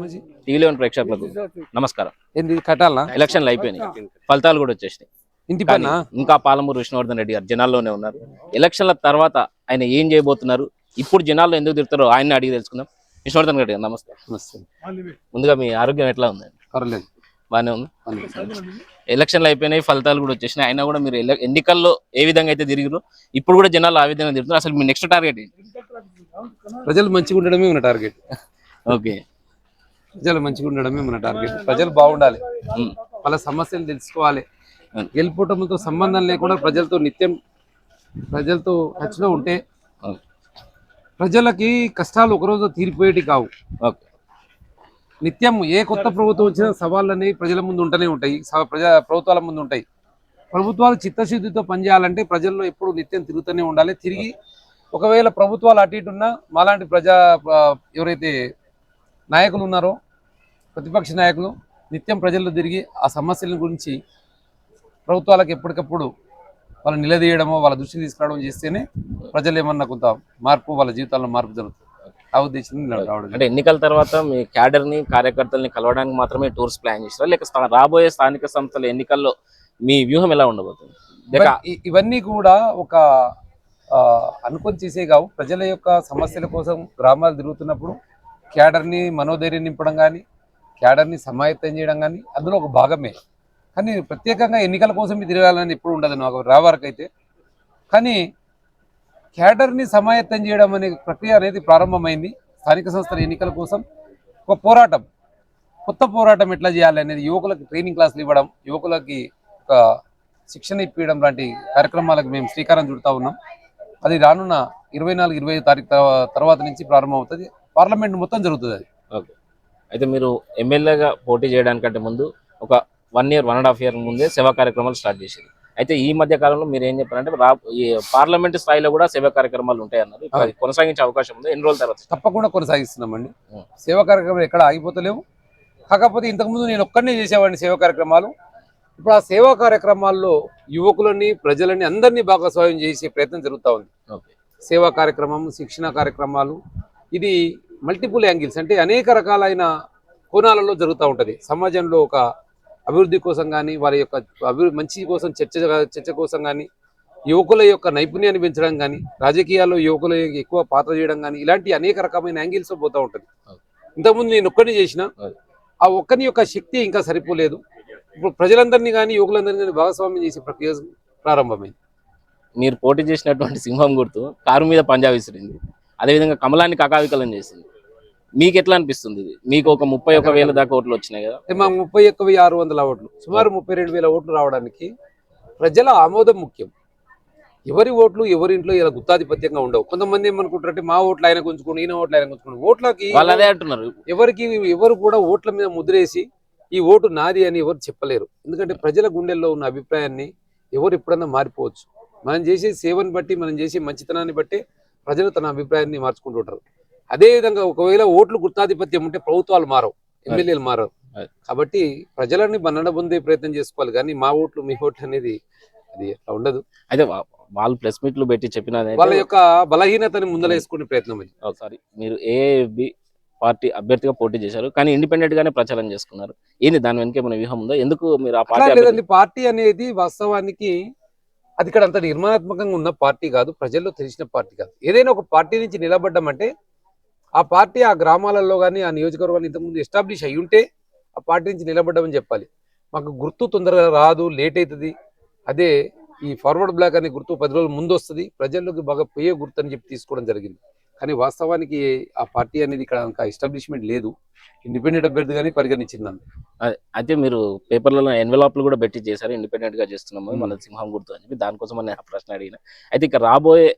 మనిషి? టీవీలోని ప్రేక్షకులకు నమస్కారం. ఏంది కట్టాలనా ఎలక్షన్లు అయిపోయినాయి. ఫలితాలు కూడా వచ్చేసినాయి. ఇంటి పైన ఇంకా పాలమూరు విష్ణువర్ధన్ రెడ్డి గారు జనాల్లోనే ఉన్నారు. ఎలక్షన్ల తర్వాత ఆయన ఏం చేయబోతున్నారు? ఇప్పుడు జనాల్లో ఎందుకు తిరుగుతారో ఆయన్ని అడిగి తెలుసుకుందాం. విష్ణువర్ధన్ రెడ్డి గారు నమస్తే. నమస్తే. ముందుగా మీ ఆరోగ్యం ఎట్లా ఉంది పర్లేదు. బాగానే ఉంది. ఎలక్షన్లు అయిపోయినాయి ఫలితాలు కూడా వచ్చేసినాయి. అయినా కూడా మీరు ఎన్నికల్లో ఏ విధంగా అయితే తిరిగిరో ఇప్పుడు కూడా జనాలు ఆ విధంగా తిరుగుతున్నారు. అసలు మీ నెక్స్ట్ టార్గెట్ ఏంటి? ప్రజలు మంచిగా ఉండడమే మన టార్గెట్. ఓకే. ప్రజలు మంచిగా ఉండడమే మన టార్గెట్. ప్రజలు బాగుండాలి. వాళ్ళ సమస్యలు తెలుసుకోవాలి. గెలుపుటంతో సంబంధం లేకుండా ప్రజలతో నిత్యం ప్రజలతో టచ్లో ఉంటే. ప్రజలకి కష్టాలు ఒకరోజు తీరిపోయేటి కావు. ఓకే. నిత్యం ఏ కొత్త ప్రభుత్వం వచ్చినా సవాళ్ళని ప్రజల ముందు ఉంటూనే ఉంటాయి. ప్రజా ప్రభుత్వాల ముందు ఉంటాయి. ప్రభుత్వాలు చిత్తశుద్ధితో పనిచేయాలంటే ప్రజల్లో ఎప్పుడు నిత్యం తిరుగుతూనే ఉండాలి. తిరిగి ఒకవేళ ప్రభుత్వాలు అటు ఇటు ఉన్నా మాలాంటి ప్రజా ఎవరైతే నాయకులు ఉన్నారో ప్రతిపక్ష నాయకులు నిత్యం ప్రజల్లో తిరిగి ఆ సమస్యల గురించి ప్రభుత్వాలకు ఎప్పటికప్పుడు వాళ్ళు నిలదీయడమో వాళ్ళ దృష్టికి తీసుకురావడం చేస్తేనే ప్రజలు ఏమన్నా కొంత మార్పు వాళ్ళ జీవితాల్లో మార్పు జరుగుతుంది. ఆ ఉద్దేశం అంటే ఎన్నికల తర్వాత మీ క్యాడర్ని కార్యకర్తల్ని కలవడానికి మాత్రమే టూర్స్ ప్లాన్ చేస్తారా లేక రాబోయే స్థానిక సంస్థల ఎన్నికల్లో మీ వ్యూహం ఎలా ఉండబోతుంది? ఇవన్నీ- కూడా ఒక అనుకొని చేసే కావు. ప్రజల యొక్క సమస్యల కోసం గ్రామాలు తిరుగుతున్నప్పుడు క్యాడర్ని మనోధైర్యం నింపడం కానీ క్యాడర్ని సమాయత్తం చేయడం కానీ అందులో ఒక భాగమే. కానీ ప్రత్యేకంగా ఎన్నికల కోసం తిరగాలని ఎప్పుడు ఉండదు నాకు రావారికైతే కానీ క్యాడర్ని సమాయత్తం చేయడం అనే ప్రక్రియ అనేది ప్రారంభమైంది స్థానిక సంస్థల ఎన్నికల కోసం. ఒక పోరాటం కొత్త పోరాటం ఎట్లా చేయాలి అనేది యువకులకు ట్రైనింగ్ క్లాసులు ఇవ్వడం యువకులకి ఒక శిక్షణ ఇప్పించడం లాంటి కార్యక్రమాలకు మేము శ్రీకారం చుడతా ఉన్నాం. అది రానున్న ఇరవై నాలుగు ఇరవై తారీఖు తర్వాత నుంచి ప్రారంభం అవుతుంది పార్లమెంట్ మొత్తం జరుగుతుంది అది. ఓకే. అయితే మీరు ఎమ్మెల్యేగా పోటీ చేయడానికంటే ముందు ఒక one year one and half year ముందే సేవా కార్యక్రమాలు స్టార్ట్ చేశారు. అయితే ఈ మధ్య కాలంలో మీరు ఏం చెప్పారంటే రా పార్లమెంట్ స్థాయిలో కూడా సేవా కార్యక్రమాలు ఇప్పుడు అది కొనసాగించే అవకాశం ఉంది. ఎన్ని రోజుల తర్వాత? తప్పకుండా కొనసాగిస్తున్నామండి. సేవా కార్యక్రమాలు ఎక్కడ ఆగిపోతలేవు. కాకపోతే ఇంతకుముందు నేను ఒక్కడనే చేసేవాడిని సేవా కార్యక్రమాలు. ఇప్పుడు ఆ సేవా కార్యక్రమాల్లో యువకులని ప్రజలని అందరినీ భాగస్వామ్యం చేసే ప్రయత్నం జరుగుతూ ఉంది. సేవా కార్యక్రమం శిక్షణ కార్యక్రమాలు ఇది మల్టిపుల్ యాంగిల్స్. అంటే అనేక రకాలైన కోణాలలో జరుగుతూ ఉంటుంది. సమాజంలో ఒక అభివృద్ధి కోసం కానీ వారి యొక్క అభివృద్ధి మంచి కోసం చర్చ చర్చ కోసం కానీ యువకుల యొక్క నైపుణ్యాన్ని పెంచడం కానీ రాజకీయాల్లో యువకుల ఎక్కువ పాత్ర చేయడం కానీ ఇలాంటి అనేక రకమైన యాంగిల్స్ పోతూ ఉంటుంది. ఇంతకుముందు నేను ఒక్కడిని చేసిన ఆ ఒక్కని యొక్క శక్తి ఇంకా సరిపోలేదు. ఇప్పుడు ప్రజలందరినీ కానీ యువకులందరినీ కానీ భాగస్వామ్యం చేసే ప్రక్రియ ప్రారంభమైంది. మీరు పోటీ చేసినటువంటి సింహం గుర్తు కారు మీద పంజా విసిరింది. అదేవిధంగా కమలాన్ని కకావికలం చేసింది. మీకు ఎట్లా అనిపిస్తుంది ఇది? మీకు ఒక ముప్పై ఒక వేల దాకా ఓట్లు వచ్చినాయి కదా. మా ముప్పై ఒక్క వెయ్యి ఆరు వందల ఓట్లు సుమారు ముప్పై రెండు వేల ఓట్లు రావడానికి ప్రజల ఆమోదం ముఖ్యం. ఎవరి ఓట్లు ఎవరి ఇంట్లో ఇలా గుత్తాధిపత్యంగా ఉండవు. కొంతమంది ఏమనుకుంటారంటే మా ఓట్లు ఆయన గుంజుకోండి ఈయన ఓట్లు ఆయన గుంజుకోండి. ఓట్లకి వాళ్ళు అదే అంటున్నారు. ఎవరికి ఎవరు కూడా ఓట్ల మీద ముద్రేసి ఈ ఓటు నాది అని ఎవరు చెప్పలేరు. ఎందుకంటే ప్రజల గుండెల్లో ఉన్న అభిప్రాయాన్ని ఎవరు ఎప్పుడన్నా మారిపోవచ్చు. మనం చేసే సేవని బట్టి మనం చేసే మంచితనాన్ని బట్టి ప్రజలు తన అభిప్రాయాన్ని మార్చుకుంటుంటారు. అదే విధంగా ఒకవేళ ఓట్లు గుర్తాధిపత్యం ఉంటే ప్రభుత్వాలు మారవు ఎమ్మెల్యేలు మారవు. కాబట్టి ప్రజలని బంధన పొందే ప్రయత్నం చేసుకోవాలి. కానీ మా ఓట్లు మీ ఓట్లు అనేది అది అట్లా ఉండదు. అయితే వాళ్ళు ప్రెస్ మీట్లు పెట్టి చెప్పిన వాళ్ళ యొక్క బలహీనతని ముందలేసుకునే ప్రయత్నం అది. సారీ మీరు ఏబి పార్టీ అభ్యర్థిగా పోటీ చేశారు. కానీ ఇండిపెండెంట్ గానే ప్రచారం చేసుకున్నారు. ఏంది దాని వెనక ఏమైనా వ్యూహం ఉందో? ఎందుకు మీరు ఆ పార్టీ పార్టీ అనేది వాస్తవానికి అది ఇక్కడ అంత నిర్మాణాత్మకంగా ఉన్న పార్టీ కాదు. ప్రజల్లో తెలిసిన పార్టీ కాదు. ఏదైనా ఒక పార్టీ నుంచి నిలబడ్డామంటే ఆ పార్టీ ఆ గ్రామాలలో కానీ ఆ నియోజకవర్గాన్ని ఇంతకుముందు ఎస్టాబ్లిష్ అయి ఉంటే ఆ పార్టీ నుంచి నిలబడ్డామని చెప్పాలి. మాకు గుర్తు తొందరగా రాదు లేట్ అవుతుంది అదే ఈ ఫార్వర్డ్ బ్లాక్ అనే గుర్తు పది రోజులు ముందు వస్తుంది. ప్రజల్లోకి బాగా పోయే గుర్తు అని చెప్పి తీసుకోవడం జరిగింది. కానీ వాస్తవానికి ఆ పార్టీ అనేది ఇక్కడ ఇంకా ఎస్టాబ్లిష్మెంట్ లేదు. ఇండిపెండెంట్ అభ్యర్థిగానే. అదే- అయితే మీరు పేపర్లలో ఎన్వెలాప్లు కూడా పెట్టి చేశారు. ఇండిపెండెంట్గా చేస్తున్నాము. మన సింహం గుర్తు అని చెప్పి దానికోసం నేను ప్రశ్న అడిగిన. అయితే ఇక రాబోయే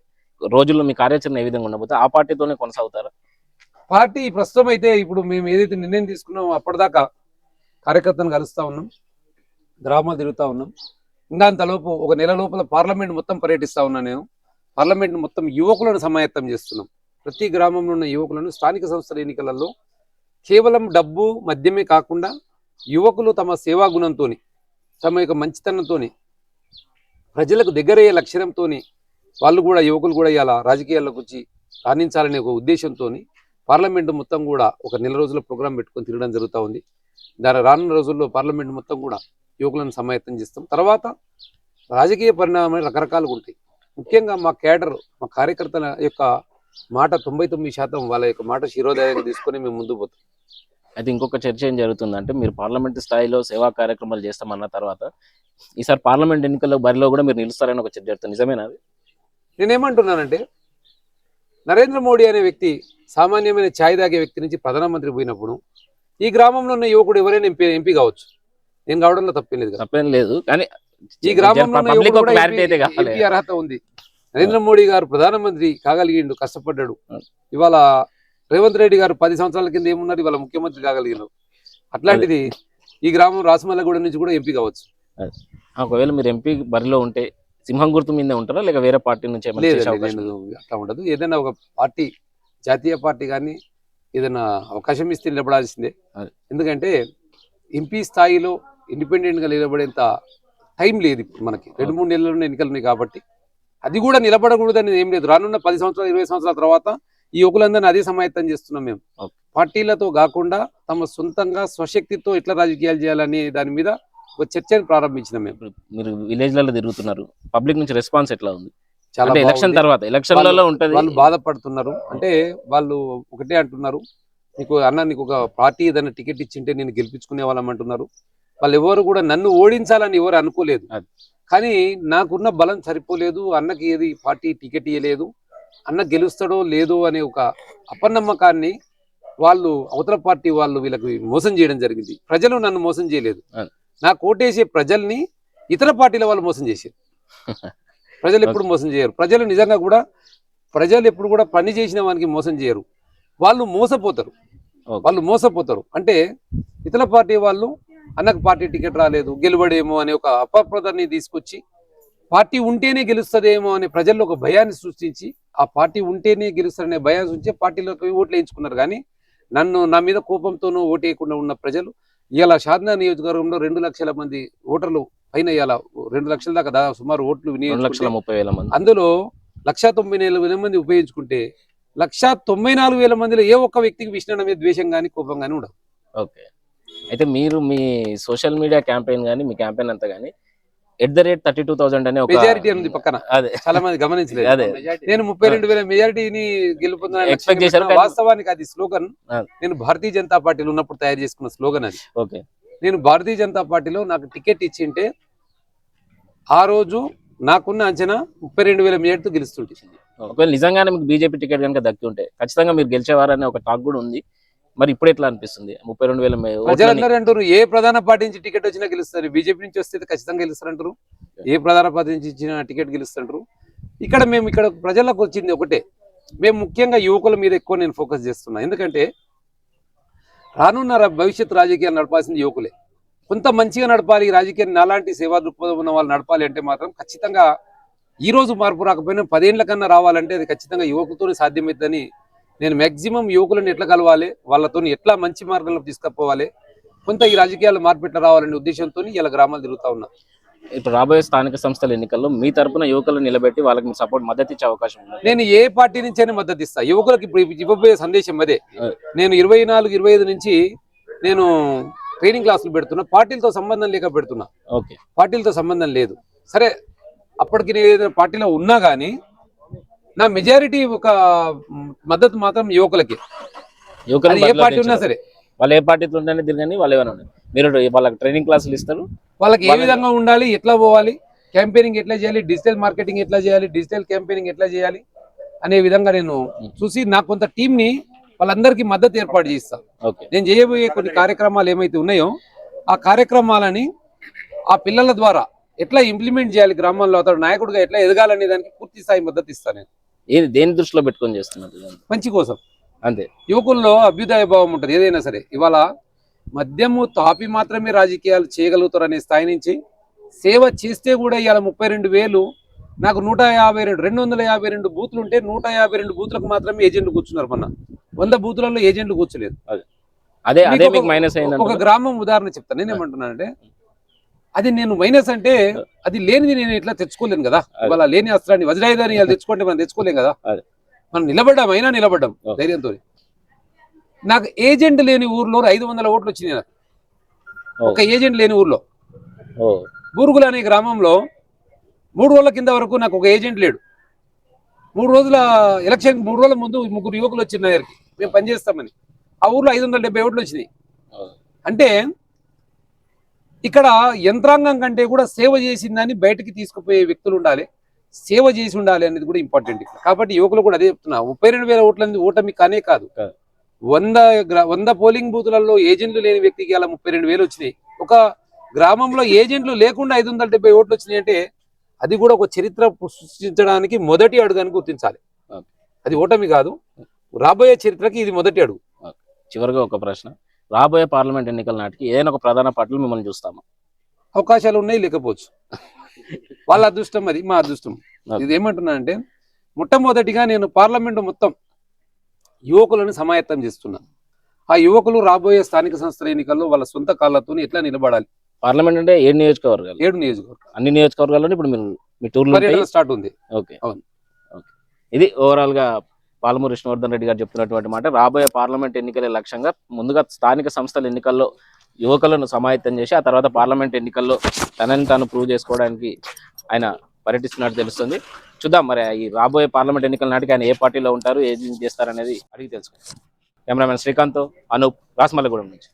రోజుల్లో మీ కార్యాచరణ ఏ విధంగా ఉండబోతే ఆ పార్టీతోనే కొనసాగుతారా? పార్టీ ప్రస్తుతం అయితే ఇప్పుడు మేము ఏదైతే నిర్ణయం తీసుకున్నామో అప్పటిదాకా కార్యకర్తను కలుస్తా ఉన్నాం గ్రామాలు తిరుగుతా ఉన్నాం. ఇంకా అంతలోపు ఒక నెల లోపల పార్లమెంట్ మొత్తం పర్యటిస్తూ ఉన్నా నేను. పార్లమెంట్ మొత్తం యువకులను సమాయత్తం చేస్తున్నాం. ప్రతి గ్రామంలో ఉన్న యువకులను స్థానిక సంస్థల ఎన్నికలలో కేవలం డబ్బు మద్యమే కాకుండా యువకులు తమ సేవా గుణంతో తమ యొక్క మంచితనంతో ప్రజలకు దగ్గరయ్యే లక్షణంతో వాళ్ళు కూడా యువకులు కూడా ఇలా రాజకీయాల్లోకి వచ్చి రాణించాలనే ఒక ఉద్దేశంతో పార్లమెంట్ మొత్తం కూడా ఒక నెల రోజుల ప్రోగ్రాం పెట్టుకొని తిరగడం జరుగుతూ ఉంది. దాని రానున్న రోజుల్లో పార్లమెంట్ మొత్తం కూడా యువకులను సమాయత్తం చేస్తాం. తర్వాత రాజకీయ పరిణామాలు రకరకాలుగా ఉంటాయి. ముఖ్యంగా మా కేడర్ మా కార్యకర్తల యొక్క మాట తొంభై తొమ్మిది శాతం వాళ్ళ యొక్క మాట శిరోదయంగా తీసుకొని మేము ముందుకు పోతాం. అయితే ఇంకొక చర్చ ఏం జరుగుతుందంటే మీరు పార్లమెంట్ స్థాయిలో సేవా కార్యక్రమాలు చేస్తామన్న తర్వాత ఈసారి పార్లమెంట్ ఎన్నికల్లో బరిలో కూడా మీరు నిలుస్తారని ఒక చర్చ జరుగుతుంది. నిజమేనా అది? నేనేమంటున్నానంటే నరేంద్ర మోడీ అనే వ్యక్తి సామాన్యమైన ఛాయ్ తాగే వ్యక్తి నుంచి ప్రధానమంత్రి పోయినప్పుడు ఈ గ్రామంలో ఉన్న యువకుడు ఎవరైనా ఎంపీ ఎంపీ కావచ్చు. నేను కావడంలో తప్పేం లేదు. తప్పేం లేదు కానీ ఈ గ్రామంలో అర్హత ఉంది. నరేంద్ర మోడీ గారు ప్రధానమంత్రి కాగలిగిండు కష్టపడ్డాడు. ఇవాళ రేవంత్ రెడ్డి గారు పది సంవత్సరాల కింద ఏమున్నారు? ఇవాళ ముఖ్యమంత్రి కాగలిగిన అట్లాంటిది ఈ గ్రామం రాసమల్లగూడ నుంచి కూడా ఎంపీ కావచ్చు. ఒకవేళ మీరు ఎంపీ బరిలో ఉంటే సింహం గుర్తు మీదే ఉంటారా? లేక వేరే పార్టీ నుంచి అట్లా ఉండదు. ఏదైనా ఒక పార్టీ జాతీయ పార్టీ కానీ ఏదైనా అవకాశం ఇస్తే నిలబడాల్సిందే. ఎందుకంటే ఎంపీ స్థాయిలో ఇండిపెండెంట్గా నిలబడేంత టైం లేదు ఇప్పుడు మనకి. రెండు మూడు నెలల్లో ఎన్నికలు ఉన్నాయి కాబట్టి. అది కూడా నిలబడకూడదని ఏం లేదు. రానున్న పది సంవత్సరాలు ఇరవై సంవత్సరాల తర్వాత ఈ యువకులందరినీ అదే సమాయత్తం చేస్తున్నాం మేము. పార్టీలతో కాకుండా తమ సొంతంగా స్వశక్తితో ఎట్లా రాజకీయాలు చేయాలని దాని మీద ఒక చర్చను ప్రారంభించినాం మేము. మీరు విలేజ్లలో తిరుగుతున్నారు. పబ్లిక్ నుంచి రెస్పాన్స్ ఎట్లా ఉంది? చాలా ఎలక్షన్. తర్వాత ఎలక్షన్లలో ఉంటది. వాళ్ళు బాధపడుతున్నారు. అంటే వాళ్ళు ఒకటే అంటున్నారు. నీకు అన్న నీకు ఒక పార్టీ ఏదైనా టికెట్ ఇచ్చింటే నేను గెలిపించుకునే వాళ్ళం అంటున్నారు. వాళ్ళు ఎవరు కూడా నన్ను ఓడించాలని ఎవరు అనుకోలేదు. కానీ నాకున్న బలం సరిపోలేదు. అన్నకి ఏది పార్టీ టికెట్ ఇవ్వలేదు అన్న గెలుస్తాడో లేదో అనే ఒక అపనమ్మకాన్ని వాళ్ళు అవతల పార్టీ వాళ్ళు వీళ్ళకి మోసం చేయడం జరిగింది. ప్రజలు నన్ను మోసం చేయలేదు. అది. నాకు ఓటేసే ప్రజల్ని ఇతర పార్టీల వాళ్ళు మోసం చేశారు. ప్రజలు ఎప్పుడు మోసం చేయరు. ప్రజలు నిజంగా కూడా ప్రజలు ఎప్పుడు కూడా పని చేసిన వానికి మోసం చేయరు. వాళ్ళు మోసపోతారు. వాళ్ళు మోసపోతారు. అంటే ఇతర పార్టీ వాళ్ళు అన్నకు పార్టీ టికెట్ రాలేదు గెలువడేమో అనే ఒక అపప్రదాన్ని తీసుకొచ్చి పార్టీ ఉంటేనే గెలుస్తుందేమో అనే ప్రజల్లో ఒక భయాన్ని సృష్టించి ఆ పార్టీ ఉంటేనే గెలుస్తారనే భయాన్ని సృష్టించి పార్టీలోకి ఓట్లు వేయించుకున్నారు. కానీ నన్ను నా మీద కోపంతోనూ ఓటు వేయకుండా ఉన్న ప్రజలు ఇలా షాద్నా నియోజకవర్గంలో రెండు లక్షల మంది ఓటర్లు పైన ఇలా రెండు లక్షల దాకా దాదాపు సుమారు ఓట్లు లక్షల ముప్పై వేల మంది. అందులో లక్షా తొంభై నాలుగు వేల మంది ఉపయోగించుకుంటే లక్షా తొంభై నాలుగు వేల మందిలో ఏ ఒక్క వ్యక్తికి విష్ణు మీద ద్వేషం కానీ కోపం కానీ ఉండదు. ఓకే. అయితే మీరు మీ సోషల్ మీడియా క్యాంపెయిన్ కానీ మీ క్యాంపెయిన్ అంతా కానీ at the rate thirty two thousand అనే ఒక మెజారిటీ ఉంది పక్కన. అదే. చాలా మంది గమనించలేదు. అదే. నేను ముప్పై రెండు వేల మెజారిటీని చేశారు పెట్టుకున్నా. కానీ- వాస్తవానికి అది స్లోగన్. నేను భారతీయ జనతా పార్టీలో ఉన్నప్పుడు తయారు చేసుకున్న స్లోగన్ అది. ఓకే. నేను భారతీయ జనతా పార్టీలో నాకు టికెట్ ఇచ్చింటే ఆ రోజు నాకున్న అంచనా ముప్పై రెండు వేల మెజార్టీతో గెలుస్తుంటే. ఒకవేళ నిజంగానే మీకు బీజేపీ టికెట్ కనుక దక్కి ఉంటే ఖచ్చితంగా మీరు గెలిచేవారనే ఒక టాక్ కూడా ఉంది. మరి ఇప్పుడు ఎట్లా అనిపిస్తుంది? ముప్పై రెండు వేల ప్రజలందరూ అంటారు ఏ ప్రధాన పార్టీ నుంచి టికెట్ వచ్చినా గెలుస్తారు. బీజేపీ నుంచి వస్తే ఖచ్చితంగా గెలుస్తారంటారు ఏ ప్రధాన పార్టీ నుంచి ఇచ్చిన టికెట్ గెలుస్తుంటారు ఇక్కడ మేము ఇక్కడ ప్రజలకు వచ్చింది ఒకటే. మేము ముఖ్యంగా యువకుల మీద ఎక్కువ నేను ఫోకస్ చేస్తున్నా. ఎందుకంటే రానున్న భవిష్యత్ రాజకీయాలు నడపాల్సింది యువకులే. కొంత మంచిగా నడపాలి రాజకీయాన్ని నాలాంటి సేవా దృక్పథం ఉన్న వాళ్ళు నడపాలి అంటే మాత్రం ఖచ్చితంగా ఈ రోజు మార్పు రాకపోయినా పదేళ్ళ కన్నా రావాలంటే అది ఖచ్చితంగా యువకులతోనే సాధ్యమవుతుందని నేను మాక్సిమం యువకులను ఎట్లా కలవాలి? వాళ్ళతో ఎట్లా మంచి మార్గంలో తీసుకుపోవాలి? కొంత ఈ రాజకీయాలు మార్పు ఎట్లా రావాలనే ఉద్దేశంతో ఇలా గ్రామాలు తిరుగుతా ఉన్నా. ఇప్పుడు రాబోయే స్థానిక సంస్థల ఎన్నికల్లో మీ తరపున యువకులను నిలబెట్టి వాళ్ళకి మీరు సపోర్ట్ మద్దతు ఇచ్చే అవకాశం నేను ఏ పార్టీ నుంచైనా మద్దతు ఇస్తా. యువకులకు ఇప్పుడు ఇవ్వబోయే సందేశం అదే. అదే. నేను ఇరవై నాలుగు ఇరవై ఐదు నుంచి నేను ట్రైనింగ్ క్లాసులు పెడుతున్నా. పార్టీలతో సంబంధం లేక పెడుతున్నా. ఓకే. పార్టీలతో సంబంధం లేదు. సరే అప్పటికి నేను ఏదైనా పార్టీలో ఉన్నా కానీ నా మెజారిటీ ఒక మద్దతు మాత్రం యువకులకి. యువకులను అది ఏ పార్టీ ఉన్నా. సరే. వాళ్ళు ఏ పార్టీతో ఉంటేనే తిరగని వాళ్ళు ఏమైనా ఉన్నాయి. మీరు వాళ్ళకి ట్రైనింగ్ క్లాసులు ఇస్తారు? వాళ్ళకి ఏ విధంగా ఉండాలి? ఎట్లా పోవాలి? క్యాంపెయినింగ్ ఎట్లా చేయాలి? డిజిటల్ మార్కెటింగ్ ఎట్లా చేయాలి? డిజిటల్ క్యాంపెయినింగ్ ఎట్లా చేయాలి? అనే విధంగా నేను చూసి నాకు కొంత టీం ని వాళ్ళందరికీ మద్దతు ఏర్పాటు చేస్తా. ఓకే. నేను చేయబోయే కొన్ని కార్యక్రమాలు ఏమైతే ఉన్నాయో ఆ కార్యక్రమాలని ఆ పిల్లల ద్వారా ఎట్లా ఇంప్లిమెంట్ చేయాలి? గ్రామాల్లో అతడు నాయకుడిగా ఎట్లా ఎదగాలనే దానికి పూర్తి స్థాయి మద్దతు ఇస్తాను నేను. ఏది దేని దృష్టిలో పెట్టుకొని చేస్తున్నారు? మంచి కోసం. అంతే. యువకుల్లో అభ్యుదయ భావం ఉంటుంది. ఏదైనా సరే ఇవాళ మద్యము తాపి మాత్రమే రాజకీయాలు చేయగలుగుతారు అనే స్థాయి నుంచి సేవ చేస్తే కూడా ఇవాళ ముప్పై రెండు వేలు నాకు నూట యాభై రెండు రెండు వందల యాభై రెండు బూతులు ఉంటే నూట యాభై రెండు బూతులకు మాత్రమే ఏజెంట్లు కూర్చున్నారు మొన్న. వంద బూతులలో ఏజెంట్లు కూర్చోలేదు. అదే అదే మైనస్ ఒక గ్రామం ఉదాహరణ చెప్తాను. నేనేమంటున్నానంటే అది నేను మైనస్ అంటే అది లేనిది నేను ఇట్లా తెచ్చుకోలేను కదా. ఇవాళ లేని అస్త్రాన్ని వజ్రాయుధాన్ని తెచ్చుకుంటే మనం తెచ్చుకోలేం కదా. మనం నిలబడ్డాం అయినా నిలబడ్డాం. ధైర్యంతో. నాకు ఏజెంట్ లేని ఊర్లో ఐదు వందల ఓట్లు వచ్చినాయి నాకు. ఒక ఏజెంట్ లేని ఊర్లో. బూరుగులు అనే గ్రామంలో మూడు రోజుల కింద వరకు నాకు ఒక ఏజెంట్ లేడు. మూడు రోజుల ఎలక్షన్ మూడు రోజుల ముందు ముగ్గురు యువకులు వచ్చిన దగ్గరికి మేము పనిచేస్తామని. ఆ ఊర్లో ఐదు వందల డెబ్బై ఓట్లు వచ్చినాయి. అంటే ఇక్కడ యంత్రాంగం కంటే కూడా సేవ చేసిందని బయటికి తీసుకుపోయే వ్యక్తులు ఉండాలి. సేవ చేసి ఉండాలి అనేది కూడా ఇంపార్టెంట్ ఇక్కడ కాబట్టి యువకులు కూడా అదే చెప్తున్నా ముప్పై రెండు వేల ఓట్ల ఓటమి కానే కాదు. వంద వంద పోలింగ్ బూతులలో ఏజెంట్లు లేని వ్యక్తికి అలా ముప్పై రెండు వేలు వచ్చినాయి. ఒక గ్రామంలో ఏజెంట్లు లేకుండా ఐదు వందల డెబ్బై ఓట్లు వచ్చినాయి అంటే అది కూడా ఒక చరిత్ర సృష్టించడానికి మొదటి అడుగు అని గుర్తించాలి. అది ఓటమి కాదు. రాబోయే చరిత్రకి ఇది మొదటి అడుగు. చివరిగా ఒక ప్రశ్న. రాబోయే పార్లమెంట్ ఎన్నికల నాటికి ఏదైనా ఒక ప్రధాన పార్టీలు మిమ్మల్ని చూస్తాము. అవకాశాలు ఉన్నాయి లేకపోవచ్చు. వాళ్ళ అదృష్టం అది మా అదృష్టం. ఇది ఏమంటున్నా అంటే మొట్టమొదటిగా నేను పార్లమెంటు మొత్తం యువకులను సమాయత్తం చేస్తున్నా. ఆ యువకులు రాబోయే స్థానిక సంస్థల ఎన్నికల్లో వాళ్ళ సొంత కాళ్ళతో ఎట్లా నిలబడాలి? పార్లమెంట్ అంటే ఏడు నియోజకవర్గాలు. ఏడు నియోజకవర్గం అన్ని నియోజకవర్గాల్లో ఇప్పుడు మీరు మీ. పర్యటన స్టార్ట్ ఉంది. ఓకే. అవును. ఓకే. ఇది ఓవరాల్గా పాలమూరు విష్ణువర్ధన్ రెడ్డి గారు చెప్తున్నటువంటి మాట రాబోయే పార్లమెంట్ ఎన్నికలే లక్ష్యంగా ముందుగా స్థానిక సంస్థల ఎన్నికల్లో యువకులను సమాయత్తం చేసి ఆ తర్వాత పార్లమెంట్ ఎన్నికల్లో తనని తాను ప్రూవ్ చేసుకోవడానికి ఆయన పర్యటిస్తున్నట్టు తెలుస్తుంది. చూద్దాం మరి ఈ రాబోయే పార్లమెంట్ ఎన్నికల నాటికి ఆయన ఏ పార్టీలో ఉంటారు ఏం చేస్తారనేది అడిగి తెలుసుకుందాం. కెమెరామెన్ శ్రీకాంత్ అనూప్ రాస్మల్లగూడెం నుంచి.